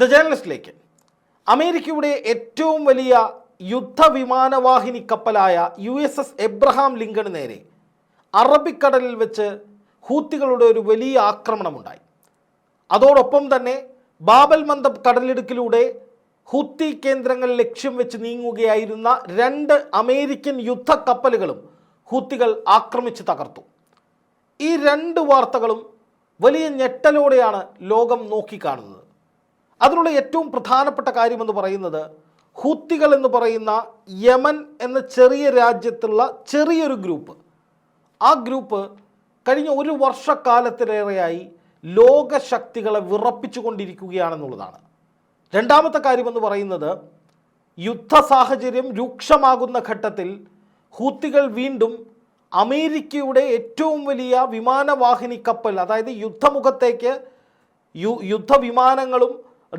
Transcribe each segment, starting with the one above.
The ജേർണലിസ്റ്റിലേക്ക് അമേരിക്കയുടെ ഏറ്റവും വലിയ യുദ്ധവിമാനവാഹിനി കപ്പലായ U S S Abraham Lincoln നേരെ അറബിക്കടലിൽ വെച്ച് ഹൂത്തികളുടെ ഒരു വലിയ ആക്രമണമുണ്ടായി. അതോടൊപ്പം തന്നെ ബാബൽ മന്ദബ് കടലിടുക്കിലൂടെ ഹൂത്തി കേന്ദ്രങ്ങൾ ലക്ഷ്യം വെച്ച് നീങ്ങുകയായിരുന്ന രണ്ട് അമേരിക്കൻ യുദ്ധക്കപ്പലുകളും ഹൂത്തികൾ ആക്രമിച്ച് തകർത്തു. ഈ രണ്ട് വാർത്തകളും വലിയ ഞെട്ടലോടെയാണ് ലോകം നോക്കിക്കാണുന്നത്. അതിനുള്ള ഏറ്റവും പ്രധാനപ്പെട്ട കാര്യമെന്ന് പറയുന്നത് ഹൂത്തികൾ എന്ന് പറയുന്ന യമൻ എന്ന ചെറിയ രാജ്യത്തുള്ള ചെറിയൊരു ഗ്രൂപ്പ്. ആ ഗ്രൂപ്പ് കഴിഞ്ഞ ഒരു വർഷക്കാലത്തിലേറെയായി ലോകശക്തികളെ വിറപ്പിച്ചുകൊണ്ടിരിക്കുകയാണെന്നുള്ളതാണ്. രണ്ടാമത്തെ കാര്യമെന്ന് പറയുന്നത് യുദ്ധ സാഹചര്യം രൂക്ഷമാകുന്ന ഘട്ടത്തിൽ ഹൂത്തികൾ വീണ്ടും അമേരിക്കയുടെ ഏറ്റവും വലിയ വിമാനവാഹിനി കപ്പൽ അതായത് യുദ്ധമുഖത്തേക്ക് യു യുദ്ധവിമാനങ്ങളും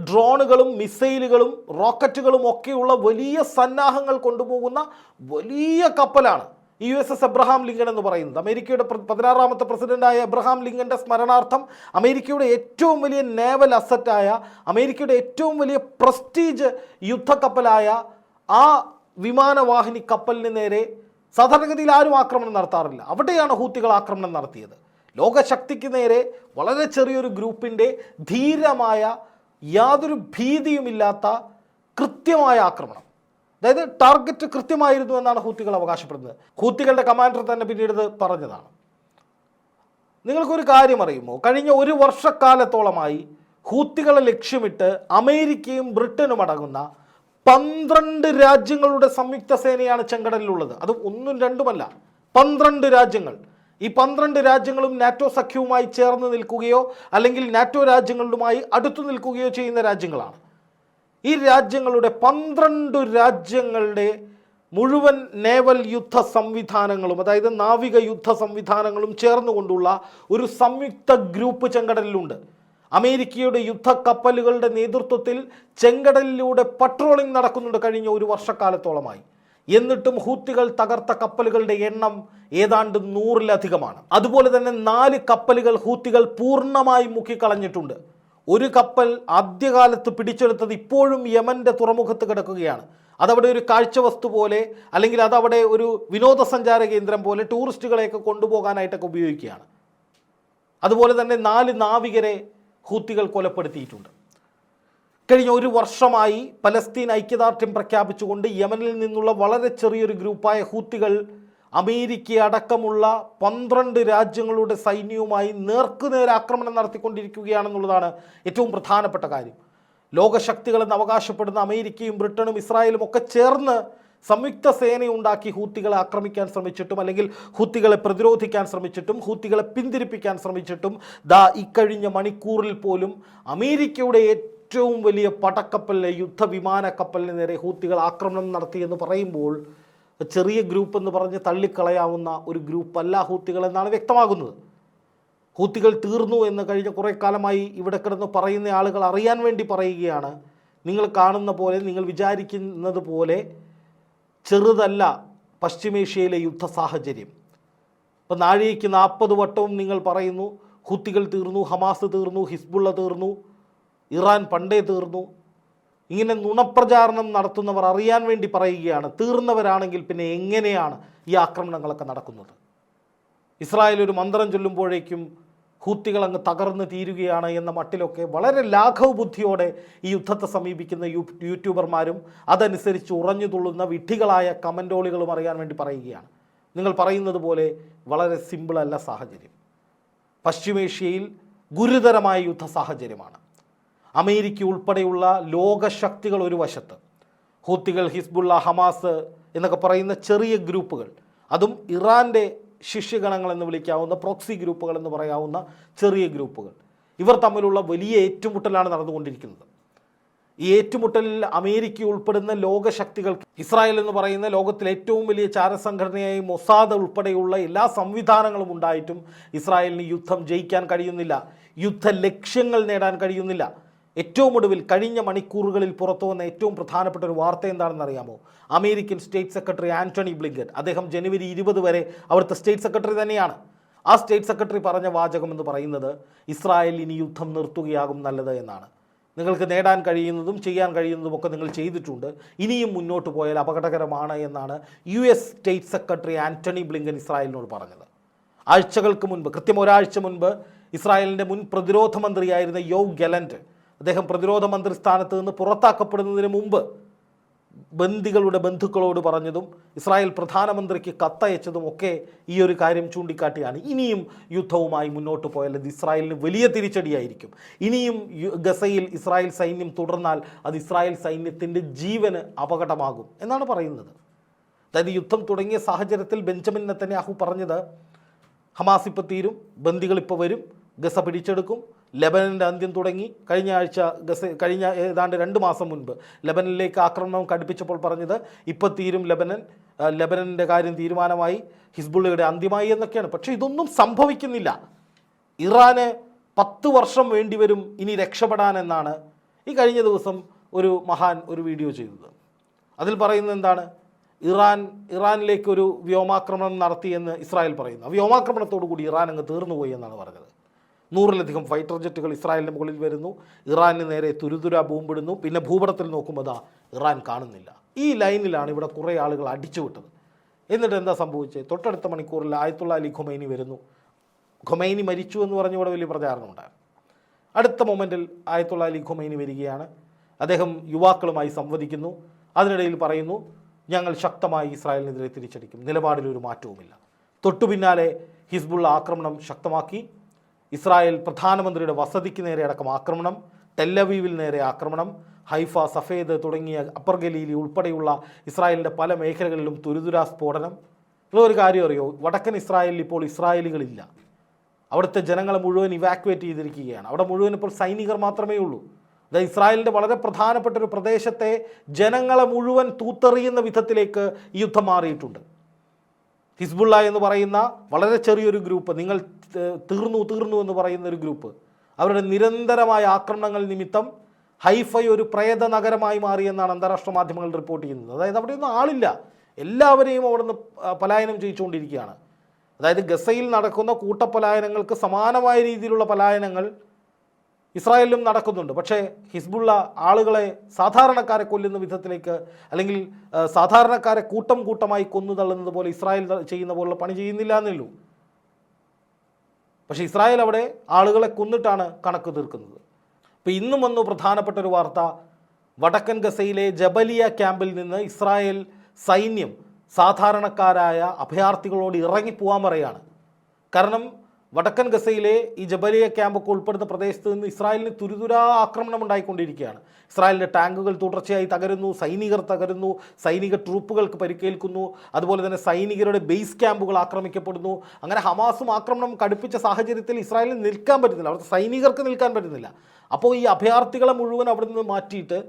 ഡ്രോണുകളും മിസൈലുകളും റോക്കറ്റുകളും ഒക്കെയുള്ള വലിയ സന്നാഹങ്ങൾ കൊണ്ടുപോകുന്ന വലിയ കപ്പലാണ് U S S Abraham Lincoln എന്ന് പറയുന്നത്. അമേരിക്കയുടെ പതിനാറാമത്തെ പ്രസിഡന്റായ എബ്രഹാം ലിങ്കന്റെ സ്മരണാർത്ഥം അമേരിക്കയുടെ ഏറ്റവും വലിയ നേവൽ അസറ്റായ അമേരിക്കയുടെ ഏറ്റവും വലിയ പ്രസ്റ്റീജ് യുദ്ധക്കപ്പലായ ആ വിമാനവാഹിനി കപ്പലിന് നേരെ സാധാരണഗതിയിൽ ആരും ആക്രമണം നടത്താറില്ല. അവിടെയാണ് ഹൂത്തികൾ ആക്രമണം നടത്തിയത്. ലോകശക്തിക്ക് നേരെ വളരെ ചെറിയൊരു ഗ്രൂപ്പിന്റെ ധീരമായ യാതൊരു ഭീതിയുമില്ലാത്ത കൃത്യമായ ആക്രമണം. അതായത് ടാർഗറ്റ് കൃത്യമായിരുന്നു എന്നാണ് ഹൂത്തികൾ അവകാശപ്പെടുന്നത്. ഹൂത്തികളുടെ കമാൻഡർ തന്നെ പിന്നീട് പറഞ്ഞതാണ്. നിങ്ങൾക്കൊരു കാര്യം അറിയുമോ? കഴിഞ്ഞ ഒരു വർഷക്കാലത്തോളമായി ഹൂത്തികളെ ലക്ഷ്യമിട്ട് അമേരിക്കയും ബ്രിട്ടനും അടങ്ങുന്ന പന്ത്രണ്ട് രാജ്യങ്ങളുടെ സംയുക്ത സേനയാണ് ചെങ്കടലിലുള്ളത്. അത് ഒന്നും രണ്ടുമല്ല പന്ത്രണ്ട് രാജ്യങ്ങൾ. ഈ പന്ത്രണ്ട് രാജ്യങ്ങളും നാറ്റോ സഖ്യവുമായി ചേർന്ന് നിൽക്കുകയോ അല്ലെങ്കിൽ നാറ്റോ രാജ്യങ്ങളുമായി അടുത്തു നിൽക്കുകയോ ചെയ്യുന്ന രാജ്യങ്ങളാണ്. ഈ രാജ്യങ്ങളുടെ പന്ത്രണ്ട് രാജ്യങ്ങളുടെ മുഴുവൻ നേവൽ യുദ്ധ സംവിധാനങ്ങളും അതായത് നാവിക യുദ്ധ സംവിധാനങ്ങളും ചേർന്നുകൊണ്ടുള്ള ഒരു സംയുക്ത ഗ്രൂപ്പ് ചെങ്കടലിലുണ്ട്. അമേരിക്കയുടെ യുദ്ധ കപ്പലുകളുടെ നേതൃത്വത്തിൽ ചെങ്കടലിലൂടെ പട്രോളിംഗ് നടക്കുന്നുണ്ട് കഴിഞ്ഞ ഒരു വർഷക്കാലത്തോളമായി. എന്നിട്ടും ഹൂത്തികൾ തകർത്ത കപ്പലുകളുടെ എണ്ണം ഏതാണ്ട് നൂറിലധികമാണ്. അതുപോലെ തന്നെ നാല് കപ്പലുകൾ ഹൂത്തികൾ പൂർണമായി മുക്കിക്കളഞ്ഞിട്ടുണ്ട്. ഒരു കപ്പൽ ആദ്യകാലത്ത് പിടിച്ചെടുത്തത് ഇപ്പോഴും യമന്റെ തുറമുഖത്ത് കിടക്കുകയാണ്. അതവിടെ ഒരു കാഴ്ചവസ്തു പോലെ അല്ലെങ്കിൽ അതവിടെ ഒരു വിനോദസഞ്ചാര കേന്ദ്രം പോലെ ടൂറിസ്റ്റുകളെയൊക്കെ കൊണ്ടുപോകാനായിട്ടൊക്കെ ഉപയോഗിക്കുകയാണ്. അതുപോലെ തന്നെ നാല് നാവികരെ ഹൂത്തികൾ കൊലപ്പെടുത്തിയിട്ടുണ്ട്. കഴിഞ്ഞ ഒരു വർഷമായി പലസ്തീൻ ഐക്യദാർഢ്യം പ്രഖ്യാപിച്ചുകൊണ്ട് യമനിൽ നിന്നുള്ള വളരെ ചെറിയൊരു ഗ്രൂപ്പായ ഹൂത്തികൾ അമേരിക്ക അടക്കമുള്ള പന്ത്രണ്ട് രാജ്യങ്ങളുടെ സൈന്യവുമായി നേർക്കുനേർ ആക്രമണം നടത്തിക്കൊണ്ടിരിക്കുകയാണെന്നുള്ളതാണ് ഏറ്റവും പ്രധാനപ്പെട്ട കാര്യം. ലോകശക്തികളെന്ന് അവകാശപ്പെടുന്ന അമേരിക്കയും ബ്രിട്ടനും ഇസ്രായേലും ഒക്കെ ചേർന്ന് സംയുക്ത സേനയുണ്ടാക്കി ഹൂത്തികളെ ആക്രമിക്കാൻ ശ്രമിച്ചിട്ടും അല്ലെങ്കിൽ ഹൂത്തികളെ പ്രതിരോധിക്കാൻ ശ്രമിച്ചിട്ടും ഹൂത്തികളെ പിന്തിരിപ്പിക്കാൻ ശ്രമിച്ചിട്ടും ദാ ഇക്കഴിഞ്ഞ മണിക്കൂറിൽ പോലും അമേരിക്കയുടെ ഏറ്റവും വലിയ പടക്കപ്പലിനെ യുദ്ധവിമാന കപ്പലിന് നേരെ ഹൂത്തികൾ ആക്രമണം നടത്തിയെന്ന് പറയുമ്പോൾ ചെറിയ ഗ്രൂപ്പ് എന്ന് പറഞ്ഞ് തള്ളിക്കളയാവുന്ന ഒരു ഗ്രൂപ്പല്ല ഹൂത്തികൾ എന്നാണ് വ്യക്തമാകുന്നത്. ഹൂത്തികൾ തീർന്നു എന്ന് കഴിഞ്ഞ കുറേ കാലമായി ഇവിടെ കിടന്ന് പറയുന്ന ആളുകൾ അറിയാൻ വേണ്ടി പറയുകയാണ്. നിങ്ങൾ കാണുന്ന പോലെ നിങ്ങൾ വിചാരിക്കുന്നത് പോലെ ചെറുതല്ല പശ്ചിമേഷ്യയിലെ യുദ്ധ സാഹചര്യം. ഇപ്പം നാഴികയ്ക്ക് നാൽപ്പത് വട്ടവും നിങ്ങൾ പറയുന്നു ഹൂത്തികൾ തീർന്നു ഹമാസ് തീർന്നു ഹിസ്ബുള്ള തീർന്നു ഇറാൻ പണ്ടേ തീർന്നു. ഇങ്ങനെ നുണപ്രചാരണം നടത്തുന്നവർ അറിയാൻ വേണ്ടി പറയുകയാണ്. തീർന്നവരാണെങ്കിൽ പിന്നെ എങ്ങനെയാണ് ഈ ആക്രമണങ്ങളൊക്കെ നടക്കുന്നത്? ഇസ്രായേൽ ഒരു മന്ത്രം ചൊല്ലുമ്പോഴേക്കും ഹൂത്തികൾ അങ്ങ് തകർന്ന് തീരുകയാണ് എന്ന മട്ടിലൊക്കെ വളരെ ലാഘവ ബുദ്ധിയോടെ ഈ യുദ്ധത്തെ സമീപിക്കുന്ന യൂട്യൂബർമാരും അതനുസരിച്ച് ഉറഞ്ഞു തുള്ളുന്ന വിഡ്ഢികളായ കമന്റോളികളും അറിയാൻ വേണ്ടി പറയുകയാണ്. നിങ്ങൾ പറയുന്നത് പോലെ വളരെ സിമ്പിളല്ല സാഹചര്യം. പശ്ചിമേഷ്യയിൽ ഗുരുതരമായ യുദ്ധ സാഹചര്യമാണ്. അമേരിക്ക ഉൾപ്പെടെയുള്ള ലോകശക്തികൾ ഒരു വശത്ത്. ഹൂത്തികൾ ഹിസ്ബുള്ള ഹമാസ് എന്നൊക്കെ പറയുന്ന ചെറിയ ഗ്രൂപ്പുകൾ. അതും ഇറാന്റെ ശിഷ്യഗണങ്ങൾ എന്ന് വിളിക്കാവുന്ന പ്രോക്സി ഗ്രൂപ്പുകൾ എന്ന് പറയാവുന്ന ചെറിയ ഗ്രൂപ്പുകൾ. ഇവർ തമ്മിലുള്ള വലിയ ഏറ്റുമുട്ടലാണ് നടന്നുകൊണ്ടിരിക്കുന്നത്. ഈ ഏറ്റുമുട്ടലിൽ അമേരിക്ക ഉൾപ്പെടുന്ന ലോകശക്തികൾ ഇസ്രായേൽ എന്ന് പറയുന്ന ലോകത്തിലെ ഏറ്റവും വലിയ ചാരസംഘടനയായി മൊസാദ് ഉൾപ്പെടെയുള്ള എല്ലാ സംവിധാനങ്ങളും ഉണ്ടായിട്ടും ഇസ്രായേലിന് യുദ്ധം ജയിക്കാൻ കഴിയുന്നില്ല. യുദ്ധ ലക്ഷ്യങ്ങൾ നേടാൻ കഴിയുന്നില്ല. ഏറ്റവും ഒടുവിൽ കഴിഞ്ഞ മണിക്കൂറുകളിൽ പുറത്തു വന്ന ഏറ്റവും പ്രധാനപ്പെട്ട ഒരു വാർത്ത എന്താണെന്ന് അറിയാമോ? American state secretary Antony Blinken. അദ്ദേഹം ജനുവരി ഇരുപത് വരെ അവിടുത്തെ സ്റ്റേറ്റ് സെക്രട്ടറി തന്നെയാണ്. ആ സ്റ്റേറ്റ് സെക്രട്ടറി പറഞ്ഞ വാചകം എന്ന് പറയുന്നത് ഇസ്രായേൽ ഇനി യുദ്ധം നിർത്തുകയാകും നല്ലത് എന്നാണ്. നിങ്ങൾക്ക് നേടാൻ കഴിയുന്നതും ചെയ്യാൻ കഴിയുന്നതും ഒക്കെ നിങ്ങൾ ചെയ്തിട്ടുണ്ട്. ഇനിയും മുന്നോട്ട് പോയാൽ അപകടകരമാണ് എന്നാണ് U S state secretary Antony Blinken ഇസ്രായേലിനോട് പറഞ്ഞത്. ആഴ്ചകൾക്ക് മുൻപ് കൃത്യം ഒരാഴ്ച മുൻപ് ഇസ്രായേലിന്റെ മുൻ പ്രതിരോധ മന്ത്രിയായിരുന്ന യോ ഗെലന്റ് അദ്ദേഹം പ്രതിരോധ മന്ത്രി സ്ഥാനത്ത് നിന്ന് പുറത്താക്കപ്പെടുന്നതിന് മുമ്പ് ബന്ദികളുടെ ബന്ധുക്കളോട് പറഞ്ഞതും ഇസ്രായേൽ പ്രധാനമന്ത്രിക്ക് കത്തയച്ചതും ഒക്കെ ഈ ഒരു കാര്യം ചൂണ്ടിക്കാട്ടിയാണ്. ഇനിയും യുദ്ധവുമായി മുന്നോട്ട് പോയാൽ അത് ഇസ്രായേലിന് വലിയ തിരിച്ചടിയായിരിക്കും. ഇനിയും ഗസയിൽ ഇസ്രായേൽ സൈന്യം തുടർന്നാൽ അത് ഇസ്രായേൽ സൈന്യത്തിന്റെ ജീവന് അപകടമാകും എന്നാണ് പറയുന്നത്. അതായത് യുദ്ധം തുടങ്ങിയ സാഹചര്യത്തിൽ ബെഞ്ചമിൻ നെത്തന്യാഹു പറഞ്ഞത് ഹമാസ് ഇപ്പോൾ തീരും ബന്ദികൾ വരും ഗസ പിടിച്ചെടുക്കും ലെബനന്റെ അന്ത്യം തുടങ്ങി കഴിഞ്ഞ ആഴ്ച ഗസ കഴിഞ്ഞ ഏതാണ്ട് രണ്ട് മാസം മുൻപ് ലെബനനിലേക്ക് ആക്രമണം കടുപ്പിച്ചപ്പോൾ പറഞ്ഞത് ഇപ്പോൾ തീരും ലെബനൻ ലെബനന്റെ കാര്യം തീരുമാനമായി ഹിസ്ബുള്ളയുടെ അന്ത്യമായി എന്നൊക്കെയാണ്. പക്ഷേ ഇതൊന്നും സംഭവിക്കുന്നില്ല. ഇറാന് പത്ത് വർഷം വേണ്ടിവരും ഇനി രക്ഷപ്പെടാനെന്നാണ് ഈ കഴിഞ്ഞ ദിവസം ഒരു മഹാൻ ഒരു വീഡിയോ ചെയ്തത്. അതിൽ പറയുന്നത് എന്താണ്? ഇറാൻ ഇറാനിലേക്ക് ഒരു വ്യോമാക്രമണം നടത്തിയെന്ന് ഇസ്രായേൽ പറയുന്നു. ആ വ്യോമാക്രമണത്തോടു കൂടി ഇറാൻ അങ്ങ് തീർന്നുപോയി എന്നാണ് പറഞ്ഞത്. നൂറിലധികം ഫൈറ്റർ ജെറ്റുകൾ ഇസ്രായേലിന്റെ മുകളിൽ വരുന്നു. ഇറാന് നേരെ തുരുതുര ബോംബിടുന്നു. പിന്നെ ഭൂപടത്തിൽ നോക്കുമ്പോൾ അതാ ഇറാൻ കാണുന്നില്ല. ഈ ലൈനിലാണ് ഇവിടെ കുറേ ആളുകൾ അടിച്ചുവിട്ടത്. എന്നിട്ട് എന്താ സംഭവിച്ചത് തൊട്ടടുത്ത മണിക്കൂറിൽ ആയത്തുള്ള അലി ഖൊമൈനി വരുന്നു. ഖൊമൈനി മരിച്ചു എന്ന് പറഞ്ഞ് ഇവിടെ വലിയ പ്രചാരണം ഉണ്ടായിരുന്നു. അടുത്ത മൊമെന്റിൽ ആയത്തുള്ള അലി ഖൊമൈനി വരികയാണ്. അദ്ദേഹം യുവാക്കളുമായി സംവദിക്കുന്നു. അതിനിടയിൽ പറയുന്നു ഞങ്ങൾ ശക്തമായി ഇസ്രായേലിനെതിരെ തിരിച്ചടിക്കും. നിലപാടിലൊരു മാറ്റവുമില്ല. തൊട്ടു പിന്നാലെ ആക്രമണം ശക്തമാക്കി. ഇസ്രായേൽ പ്രധാനമന്ത്രിയുടെ വസതിക്ക് നേരെ അടക്കം ആക്രമണം ടെല്ലവീവിൽ നേരെ ആക്രമണം ഹൈഫ സഫേദ് തുടങ്ങിയ അപ്പർ ഗലീലി ഉൾപ്പെടെയുള്ള ഇസ്രായേലിന്റെ പല മേഖലകളിലും തുരുതുരാ സ്ഫോടനം. നിങ്ങളൊരു കാര്യം അറിയോ? വടക്കൻ ഇസ്രായേലിൽ ഇപ്പോൾ ഇസ്രായേലികളില്ല. അവിടുത്തെ ജനങ്ങളെ മുഴുവൻ ഇവാക്വേറ്റ് ചെയ്തിരിക്കുകയാണ്. അവിടെ മുഴുവൻ ഇപ്പോൾ സൈനികർ മാത്രമേ ഉള്ളൂ. അതായത് ഇസ്രായേലിന്റെ വളരെ പ്രധാനപ്പെട്ട ഒരു പ്രദേശത്തെ ജനങ്ങളെ മുഴുവൻ തൂത്തെറിയുന്ന വിധത്തിലേക്ക് ഈ യുദ്ധം മാറിയിട്ടുണ്ട്. ഹിസ്ബുള്ള എന്ന് പറയുന്ന വളരെ ചെറിയൊരു ഗ്രൂപ്പ് നിങ്ങൾ തീർന്നു തീർന്നു എന്ന് പറയുന്ന ഒരു ഗ്രൂപ്പ്. അവരുടെ നിരന്തരമായ ആക്രമണങ്ങൾ നിമിത്തം ഹൈഫൈ ഒരു പ്രേത നഗരമായി മാറിയെന്നാണ് അന്താരാഷ്ട്ര മാധ്യമങ്ങൾ റിപ്പോർട്ട് ചെയ്യുന്നത്. അതായത് അവിടെയൊന്നും ആളില്ല. എല്ലാവരെയും അവിടുന്ന് പലായനം ചെയ്യിച്ചുകൊണ്ടിരിക്കുകയാണ്. അതായത് ഗസയിൽ നടക്കുന്ന കൂട്ടപ്പലായനങ്ങൾക്ക് സമാനമായ രീതിയിലുള്ള പലായനങ്ങൾ ഇസ്രായേലിലും നടക്കുന്നുണ്ട്. പക്ഷേ ഹിസ്ബുള്ള ആളുകളെ സാധാരണക്കാരെ കൊല്ലുന്ന വിധത്തിലേക്ക് അല്ലെങ്കിൽ സാധാരണക്കാരെ കൂട്ടം കൂട്ടമായി കൊന്നു തള്ളുന്നത് പോലെ ഇസ്രായേൽ ചെയ്യുന്ന പോലുള്ള പണി ചെയ്യുന്നില്ല എന്നുള്ളൂ പക്ഷേ ഇസ്രായേൽ അവിടെ ആളുകളെ കൊന്നിട്ടാണ് കണക്ക് തീർക്കുന്നത്. ഇപ്പോൾ ഇന്നും വന്നു പ്രധാനപ്പെട്ട ഒരു വാർത്ത. വടക്കൻ ഗസയിലെ ജബലിയ ക്യാമ്പിൽ നിന്ന് ഇസ്രായേൽ സൈന്യം സാധാരണക്കാരായ അഭയാർത്ഥികളോട് ഇറങ്ങിപ്പോവാൻ പറയാണ് കാരണം വടക്കൻ ഗസയിലെ ഈ ജബലിയ ക്യാമ്പൊക്കെ ഉൾപ്പെടുന്ന പ്രദേശത്ത് നിന്ന് ഇസ്രായേലിന് തുരുതുരാ ആക്രമണം ഉണ്ടായിക്കൊണ്ടിരിക്കുകയാണ്. ഇസ്രായേലിന്റെ ടാങ്കുകൾ തുടർച്ചയായി തകരുന്നു സൈനികർ തകരുന്നു സൈനിക ട്രൂപ്പുകൾക്ക് പരിക്കേൽക്കുന്നു. അതുപോലെ തന്നെ സൈനികരുടെ ബേസ് ക്യാമ്പുകൾ ആക്രമിക്കപ്പെടുന്നു. അങ്ങനെ ഹമാസും ആക്രമണം കടുപ്പിച്ച സാഹചര്യത്തിൽ ഇസ്രായേലിന് നിൽക്കാൻ പറ്റുന്നില്ല. അവിടുത്തെ സൈനികർക്ക് നിൽക്കാൻ പറ്റുന്നില്ല. അപ്പോൾ ഈ അഭയാർത്ഥികളെ മുഴുവൻ അവിടെ നിന്ന് മാറ്റിയിട്ട്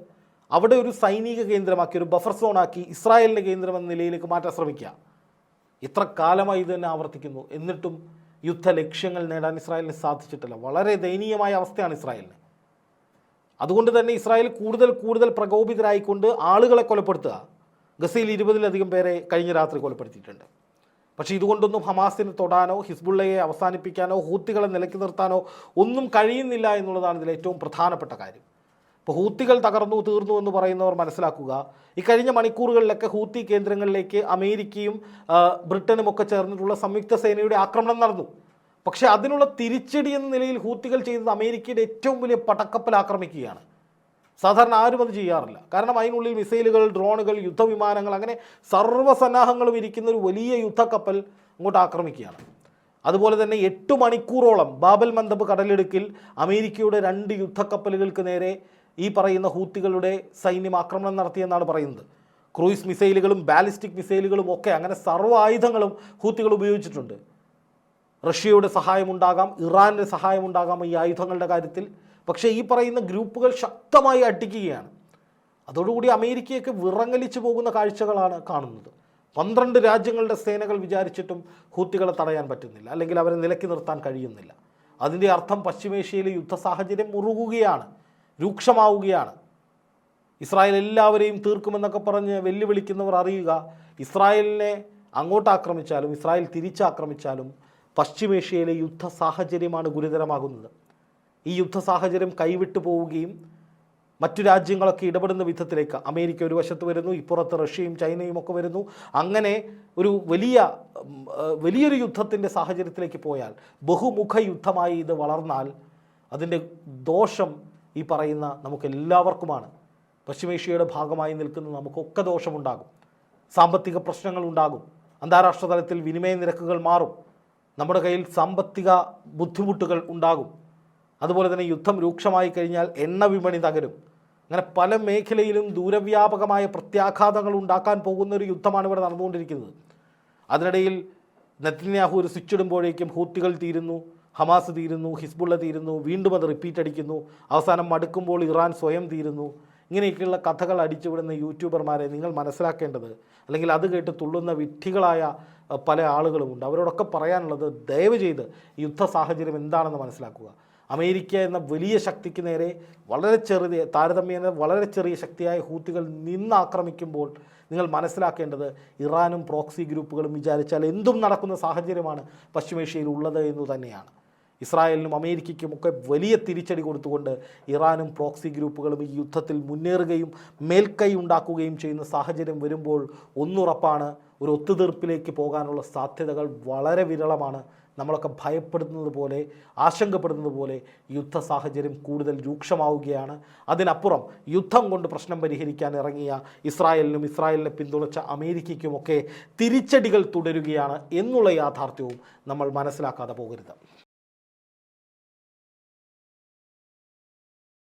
അവിടെ ഒരു സൈനിക കേന്ദ്രമാക്കി ഒരു ബഫർ സോണാക്കി ഇസ്രായേലിന്റെ കേന്ദ്രം എന്ന നിലയിലേക്ക് മാറ്റാൻ ശ്രമിക്കുക. ഇത്ര കാലമായി ഇത് തന്നെ ആവർത്തിക്കുന്നു. എന്നിട്ടും യുദ്ധ ലക്ഷ്യങ്ങൾ നേടാൻ ഇസ്രായേലിന് സാധിച്ചിട്ടില്ല. വളരെ ദയനീയമായ അവസ്ഥയാണ് ഇസ്രായേലിന്. അതുകൊണ്ട് തന്നെ ഇസ്രായേൽ കൂടുതൽ കൂടുതൽ പ്രകോപിതരായിക്കൊണ്ട് ആളുകളെ കൊലപ്പെടുത്തുക. ഗസയിൽ ഇരുപതിലധികം പേരെ കഴിഞ്ഞ രാത്രി കൊലപ്പെടുത്തിയിട്ടുണ്ട്. പക്ഷേ ഇതുകൊണ്ടൊന്നും ഹമാസിനെ തൊടാനോ ഹിസ്ബുള്ളയെ അവസാനിപ്പിക്കാനോ ഹൂത്തികളെ നിലക്കി നിർത്താനോ ഒന്നും കഴിയുന്നില്ല എന്നുള്ളതാണ് ഇതിൽ ഏറ്റവും പ്രധാനപ്പെട്ട കാര്യം. ഇപ്പോൾ ഹൂത്തികൾ തകർന്നു തീർന്നു എന്ന് പറയുന്നവർ മനസ്സിലാക്കുക. ഇക്കഴിഞ്ഞ കഴിഞ്ഞ മണിക്കൂറുകളിലൊക്കെ ഹൂത്തി കേന്ദ്രങ്ങളിലേക്ക് അമേരിക്കയും ബ്രിട്ടനും ഒക്കെ ചേർന്നിട്ടുള്ള സംയുക്ത സേനയുടെ ആക്രമണം നടന്നു. പക്ഷേ അതിനുള്ള തിരിച്ചടി എന്ന നിലയിൽ ഹൂത്തികൾ ചെയ്തത് അമേരിക്കയുടെ ഏറ്റവും വലിയ പടക്കപ്പൽ ആക്രമിക്കുകയാണ്. സാധാരണ ആരും അത് ചെയ്യാറില്ല. കാരണം അതിനുള്ളിൽ മിസൈലുകൾ ഡ്രോണുകൾ യുദ്ധവിമാനങ്ങൾ അങ്ങനെ സർവസന്നാഹങ്ങളും ഇരിക്കുന്ന ഒരു വലിയ യുദ്ധക്കപ്പൽ അങ്ങോട്ട് ആക്രമിക്കുകയാണ്. അതുപോലെ തന്നെ എട്ട് മണിക്കൂറോളം ബാബൽ മന്ദബ് കടലിടുക്കിൽ അമേരിക്കയുടെ രണ്ട് യുദ്ധക്കപ്പലുകൾക്ക് നേരെ ഈ പറയുന്ന ഹൂത്തികളുടെ സൈന്യം ആക്രമണം നടത്തിയെന്നാണ് പറയുന്നത്. ക്രൂയിസ് മിസൈലുകളും ബാലിസ്റ്റിക് മിസൈലുകളും ഒക്കെ അങ്ങനെ സർവ ആയുധങ്ങളും ഹൂത്തികൾ ഉപയോഗിച്ചിട്ടുണ്ട്. റഷ്യയുടെ സഹായമുണ്ടാകാം ഇറാന്റെ സഹായമുണ്ടാകാം ഈ ആയുധങ്ങളുടെ കാര്യത്തിൽ. പക്ഷേ ഈ പറയുന്ന ഗ്രൂപ്പുകൾ ശക്തമായി അട്ടിക്കുകയാണ് അതോടുകൂടി അമേരിക്കയൊക്കെ വിറങ്ങലിച്ചു പോകുന്ന കാഴ്ചകളാണ് കാണുന്നത്. പന്ത്രണ്ട് രാജ്യങ്ങളുടെ സേനകൾ വിചാരിച്ചിട്ടും ഹൂത്തികളെ തടയാൻ പറ്റുന്നില്ല അല്ലെങ്കിൽ അവരെ നിലക്കി നിർത്താൻ കഴിയുന്നില്ല. അതിന്റെ അർത്ഥം പശ്ചിമേഷ്യയിലെ യുദ്ധ സാഹചര്യം മുറുകുകയാണ്. രൂക്ഷമാവുകയാണ്. ഇസ്രായേൽ എല്ലാവരെയും തീർക്കുമെന്നൊക്കെ പറഞ്ഞ് വെല്ലുവിളിക്കുന്നവർ അറിയുക ഇസ്രായേലിനെ അങ്ങോട്ട് ആക്രമിച്ചാലും ഇസ്രായേൽ തിരിച്ചാക്രമിച്ചാലും പശ്ചിമേഷ്യയിലെ യുദ്ധ സാഹചര്യമാണ് ഗുരുതരമാകുന്നത്. ഈ യുദ്ധ സാഹചര്യം കൈവിട്ടു പോവുകയും മറ്റു രാജ്യങ്ങളൊക്കെ ഇടപെടുന്ന വിധത്തിലേക്ക് അമേരിക്ക ഒരു വശത്ത് വരുന്നു ഇപ്പുറത്ത് റഷ്യയും ചൈനയും ഒക്കെ വരുന്നു. അങ്ങനെ ഒരു വലിയ വലിയൊരു യുദ്ധത്തിന്റെ സാഹചര്യത്തിലേക്ക് പോയാൽ ബഹുമുഖ യുദ്ധമായി ഇത് വളർന്നാൽ അതിന്റെ ദോഷം ഈ പറയുന്ന നമുക്കെല്ലാവർക്കുമാണ്. പശ്ചിമേഷ്യയുടെ ഭാഗമായി നിൽക്കുന്ന നമുക്കൊക്കെ ദോഷമുണ്ടാകും. സാമ്പത്തിക പ്രശ്നങ്ങൾ ഉണ്ടാകും അന്താരാഷ്ട്ര തലത്തിൽ വിനിമയ നിരക്കുകൾ മാറും. നമ്മുടെ കയ്യിൽ സാമ്പത്തിക ബുദ്ധിമുട്ടുകൾ ഉണ്ടാകും. അതുപോലെ തന്നെ യുദ്ധം രൂക്ഷമായി കഴിഞ്ഞാൽ എണ്ണ വിപണി തകരും. അങ്ങനെ പല മേഖലയിലും ദൂരവ്യാപകമായ പ്രത്യാഘാതങ്ങൾ ഉണ്ടാക്കാൻ പോകുന്ന ഒരു യുദ്ധമാണ് ഇവിടെ നടന്നുകൊണ്ടിരിക്കുന്നത്. അതിനിടയിൽ നെത്തന്യാഹു ഒരു സ്വിച്ച് ഇടുമ്പോഴേക്കും ഹൂത്തികൾ തീരുന്നു. ഹമാസ് തീരുന്നു ഹിസ്ബുള്ള തീരുന്നു വീണ്ടും അത് റിപ്പീറ്റ് അടിക്കുന്നു. അവസാനം മടുക്കുമ്പോൾ ഇറാൻ സ്വയം തീരുന്നു. ഇങ്ങനെയൊക്കെയുള്ള കഥകൾ അടിച്ചുവിടുന്ന യൂട്യൂബർമാരെ നിങ്ങൾ മനസ്സിലാക്കേണ്ടത് അല്ലെങ്കിൽ അത് കേട്ട് തുള്ളുന്ന വിഡ്ഢികളായ പല ആളുകളുമുണ്ട്. അവരോടൊക്കെ പറയാനുള്ളത് ദയവ് ചെയ്ത് യുദ്ധ സാഹചര്യം എന്താണെന്ന് മനസ്സിലാക്കുക. അമേരിക്ക എന്ന വലിയ ശക്തിക്ക് നേരെ വളരെ ചെറിയ താരതമ്യേന വളരെ ചെറിയ ശക്തിയായ ഹൂത്തികൾ നിന്നാക്രമിക്കുമ്പോൾ നിങ്ങൾ മനസ്സിലാക്കേണ്ടത് ഇറാനും പ്രോക്സി ഗ്രൂപ്പുകളും വിചാരിച്ചാൽ എന്തും നടക്കുന്ന സാഹചര്യമാണ് പശ്ചിമേഷ്യയിൽ ഉള്ളത് എന്ന് തന്നെയാണ്. ഇസ്രായേലിനും അമേരിക്കയ്ക്കും ഒക്കെ വലിയ തിരിച്ചടി കൊടുത്തുകൊണ്ട് ഇറാനും പ്രോക്സി ഗ്രൂപ്പുകളും ഈ യുദ്ധത്തിൽ മുന്നേറുകയും മേൽക്കൈ ഉണ്ടാക്കുകയും ചെയ്യുന്ന സാഹചര്യം വരുമ്പോൾ ഒന്നുറപ്പാണ് ഒരു ഒത്തുതീർപ്പിലേക്ക് പോകാനുള്ള സാധ്യതകൾ വളരെ വിരളമാണ്. നമ്മളൊക്കെ ഭയപ്പെടുന്നത് പോലെ ആശങ്കപ്പെടുന്നത് പോലെ യുദ്ധ സാഹചര്യം കൂടുതൽ രൂക്ഷമാവുകയാണ്. അതിനപ്പുറം യുദ്ധം കൊണ്ട് പ്രശ്നം പരിഹരിക്കാൻ ഇറങ്ങിയ ഇസ്രായേലിനും ഇസ്രായേലിനെ പിന്തുണച്ച അമേരിക്കയ്ക്കുമൊക്കെ തിരിച്ചടികൾ തുടരുകയാണ് എന്നുള്ള യാഥാർത്ഥ്യവും നമ്മൾ മനസ്സിലാക്കാതെ പോകരുത്.